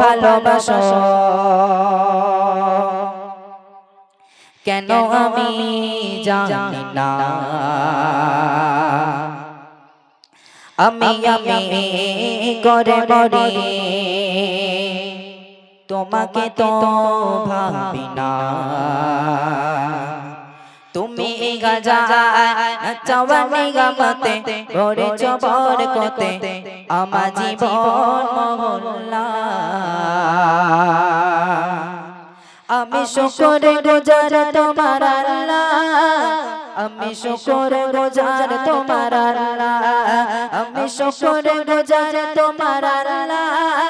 ভালোবাসো। কেন আমি জানি না? আমি আমি করে মরি। তোমাকে তো ভাবি না। তুমি গাজা চাওয়ানি গামতে ভরে চবর কতে আমার জীবন মহল্লা। আমি শুকর গুজার তোমার আল্লাহ। আমি শুকর গুজার তোমার আল্লাহ। আমি শুকর গুজার তোমার আল্লাহ।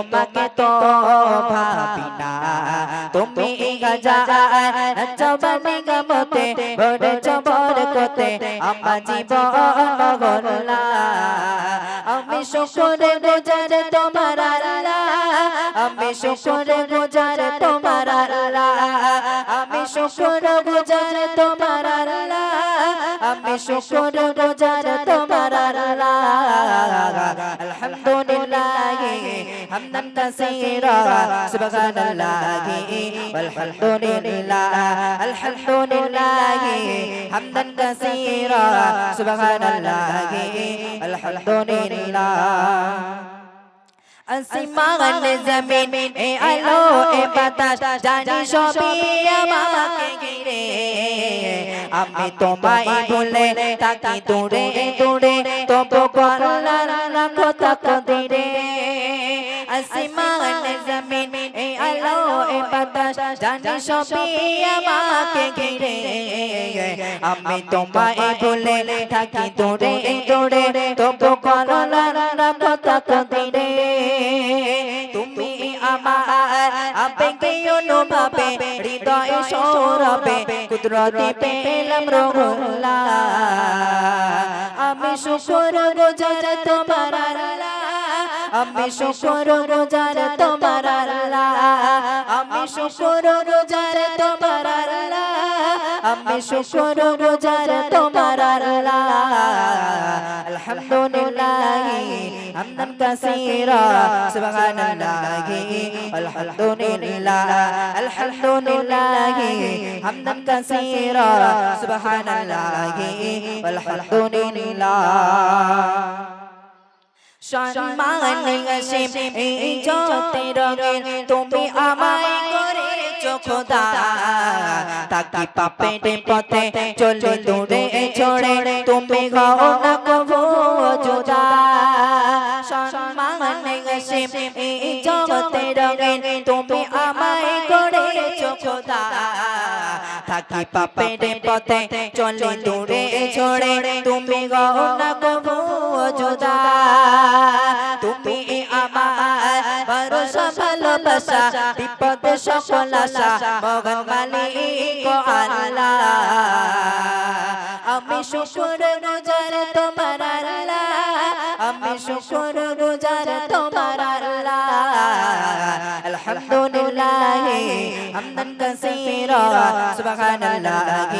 তোমাকে তো ভাবি না। তুমি গাজা জবানি গামতে, বড় জবর কতে আমার জীবন গল্লা আমি শুকর গুজার তোমার আল্লাহ। আমি শুকর গুজার তোমার আল্লাহ। আমি শুকর গুজার তোমার আল্লাহ আমি শুকর গুজার তোমার আল্লাহ। আলহামদুলিল্লাহ। হামদান কাসীরা সুবহানাল্লাহ والحمدلله الحمدلله حمدا كثيرا سبحان الله الحمد لله আসমান জমিন এ আলো এ বাতাস জানি সবই আমাকে ঘিরে আমি তোমায় ভুলে তাকি দূরে দূরে, তবু করলার রাখো তাকদিরে আসমান, জমিন এ আলো এ বাতাস, জানি সবই আমাকে ঘিরে। আমি তোমায় ভুলে থাকি দূরে দূরে, তবু করলার রাখো তাকদিরে তুমি অনুভবে হৃদয় সৌরভে, কুদরতে পেলাম রোলা আমি শুকর গুজার তোমার আল্লাহ, আমি শুকর গুজার তোমার আল্লাহ, আমি শুকর গুজার তোমার আমি শুকর গুজার তোমার আলহামদুলিল্লাহ হামদান কাসীরা সুবহানাল্লাহ আলহামদুলিল্লাহ আলহামদুলিল্লাহ হামদান কাসীরা সুবহানাল্লাহ আলহামদুলিল্লাহ সম্মান গসিম এই জতে রঙের তুমি আমায় করেছ খোদা। তাকি পাপের পথে চলে দূরে ছড়ে তুমি গাও না কবু জুদা সম্মান গসিম এই রঙের তুমি আমায় করেছ খোদা। থাকি পাপের পথে চলে দূরে ছড়ে তুমি গাও কবু জুদা তুমি আমার ভরসা ভালোবাসা বিপদে সকল আশা। মগন মালিক আল্লাহ। আমি শুকর alhamdulillah hamdan kaseera subhanallah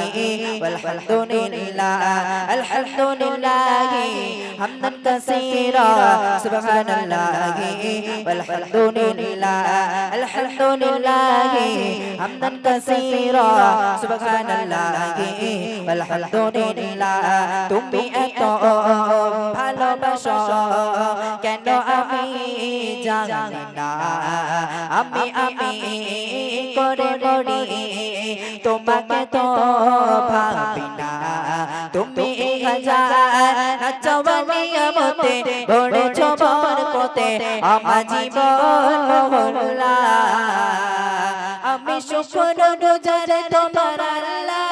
walhamdulillah alhamdulillah حمدا كثيرا سبحان الله والحمد لله الحمد لله حمدا كثيرا سبحان الله والحمد لله তুমি এত ভালোবাসো কেন আমি জানি না আমি আমি করে মরি তোমাকে তো ভাবি না তুমি হাজার জবানিয়ামতে বড়ে ছবর কোতে আমার জীবন মহল্লা আমি শুকর গুজার তোমার আল্লাহ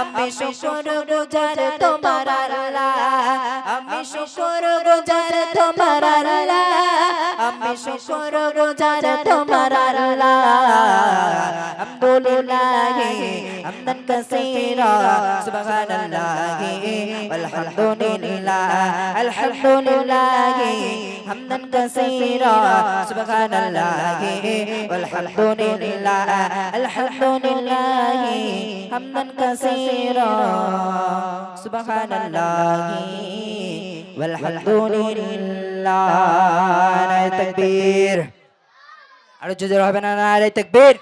আমি শুকর গুজার তোমার আল্লাহ আমি শুকর গুজার তোমার আল্লাহ আমি শুকর আলহামদুলিল্লাহ হামদান কাসীরা সুবহানাল্লাহ walhamdulillah alhamdulillah হামদান কাসীরা সুবহানাল্লাহ walhamdulillah alhamdulillah হামদান কাসীরা সুবহানাল্লাহ walhamdulillah নারে তাকবীর আরও জোরে হবে না নারে তাকবীর